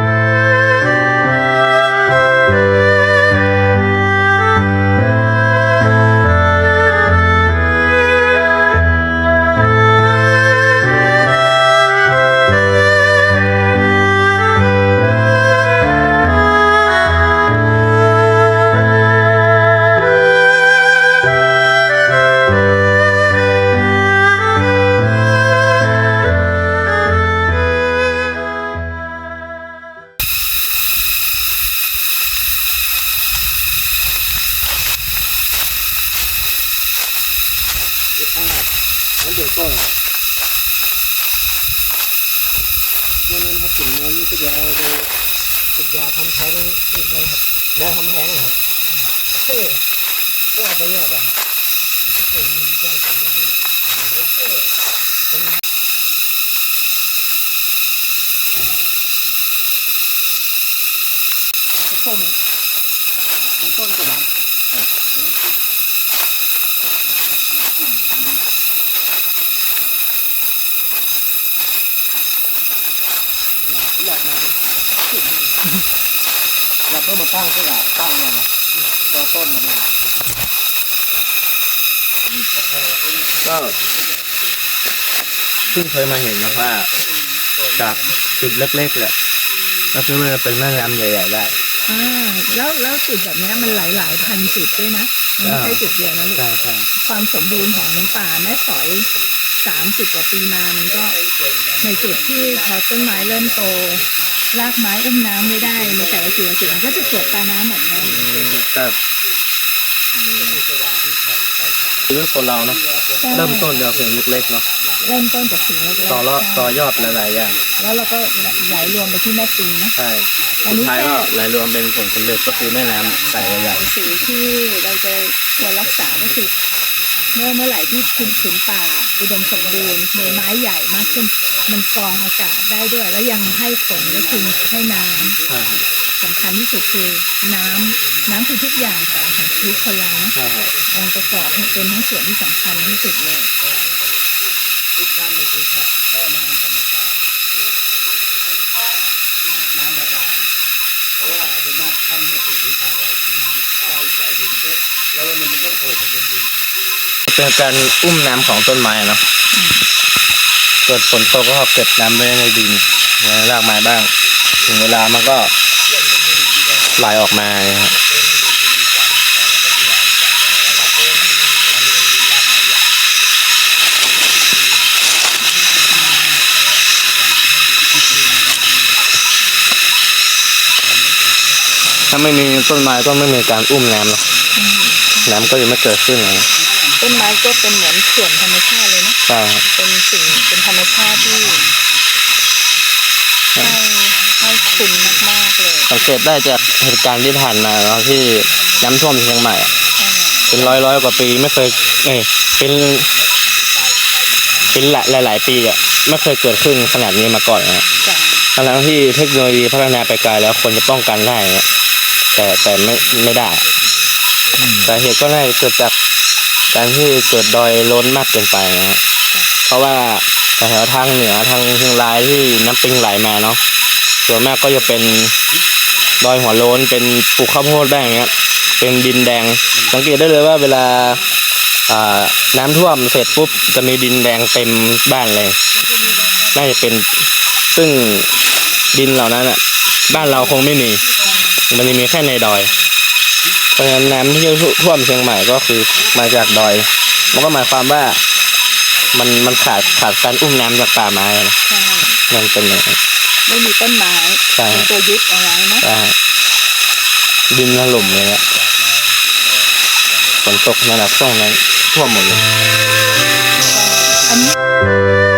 Música นั่นเดี๋ยวก็นั่นนั่นถ้าถึงน้ำนี่ก็จะเอาไปฉีดยาทำแท้งลูกได้ครับได้ทำแท้งเหรอครับเฮ้ยก็เอาไปแยกอะครับที่เป็นยาสองยานี่ต้นมันต้นกระบะหลอกมา เราเพิ่มมาตั้งก็ได้ตั้งเนี่ยนะตัวต้นมันนะก็เพิ่งเคยมาเห็นนะว่าจากจุดเล็กๆแหละก็คือมันจะเป็นแม่น้ำใหญ่ๆได้อ่าแล้วแล้วจุดแบบเนี้ยมันหลายหลายๆพันจุดด้วยนะมันไม่ใช่จุดเดียวนะลูกใช่ใช่ความสมบูรณ์ของป่าแม่สอย สามสิบกว่าปีมามันก็ในจุดที่พอต้นไม้เริ่มโตรากไม้อุ้มน้ำไม่ได้ในแต่ละจุดละจุดมันก็จะเกิดตาน้ำแบบนี้ครับชีวิตคนเราเนาะเริ่มต้นจากสิ่งเล็กๆเนาะเริ่มต้นจากสิ่งเล็กๆต่อละใช่ต่อยอดหลายๆอย่างแล้วเราก็ไหลรวมไปที่แม่ปิงนะใช่อันสุดนี้ท้ายแค่ก็ไหลรวมเป็นผลสำเร็จก็คือแม่น้ำใสใหญ่สิ่งที่เราจะควรรักษาก็คือ เมื่อเมื่อไหร่ที่พื้นผืนป่าอุดมสมบูรณ์มีไม้ใหญ่มากขึ้น มันกรองอากาศได้ด้วย แล้วยังให้ผลก็คือให้น้ำๆใช่สำคัญที่สุดคือน้ำน้ำคือทุกอย่างของของชีวิตคนเรานะใช่ครับองค์ประกอบให้เป็นทั้งส่วนที่สำคัญที่สุดเลยทุกท่านเลยคือครับแค่น้ำธรรมชาติน้ำบาดาลเพราะว่าเดี๋ยวน้ำท่านมันคือทางเราน้ำใต้ใต้ดินเยอะแล้ววันหนึงมันก็โผล่มาบนดิน เป็นการอุ้มน้ำของต้นไม้เนาะเกิดฝนตกก็เก็บน้ำไว้ในดินในรากไม้บ้าง ถึงเวลามันก็ไหลออกมาครับถ้าไม่มีต้นไม้ก็ไม่มีการอุ้มน้ำหรอกน้ำก็จะไม่เกิดขึ้นเลย ต้นไม้ก็เป็นเหมือนส่วนธรรมชาติเลยนะใช่ครับเป็นสิ่งเป็นธรรมชาติที่ให้ให้คุณมากๆเลยสังเกตได้จากเหตุการณ์ที่ผ่านมาเนาะที่น้ำท่วมเชียงใหม่อะอ่าเป็นร้อยร้อยกว่าปีไม่เคยเอยเป็นเป็นหลายหลายหลายปีอะไม่เคยเกิดขึ้นขนาดนี้มาก่อนนะจ้ะทั้งๆที่เทคโนโลยีพัฒนาไปไกลแล้วควรจะป้องกันได้นะแต่แต่ไม่ไม่ได้สาเหตุก็น่าจะเกิดจาก การที่เกิดดอยล้นมากเกินไปนะฮะเพราะว่าแถวๆทางเหนือทางเชียงรายที่น้ำปิงไหลมาเนาะส่วนมากก็จะเป็นดอยหัวโล้นเป็นปลูกข้าวโพดบ้างอย่างเงี้ยเป็นดินแดง สังเกตได้เลยว่าเวลาอ่าน้ำท่วมเสร็จปุ๊บจะมีดินแดงเต็มบ้านเลยน่าจะเป็นซึ่งดินเหล่านั้นอะ บ้านเราคงไม่มี มันจะมีแค่ในดอยเพ ราะฉะนั้นน้ำที่ท่วมเชียงใหม่ก็คือมาจากดอย มันก็หมายความว่ามันมันขาดขาดการอุ้มน้ำจากป่าไม้นะใช่มันเป็นอย่างนั้น ไม่มีต้นไม้ใช่ เป็นตัวยึดเอาไว้นะใช่ดินถล่มเลยเนี่ยฝนตกระดับช่วงนั้นท่วมหมดเลย อันนี้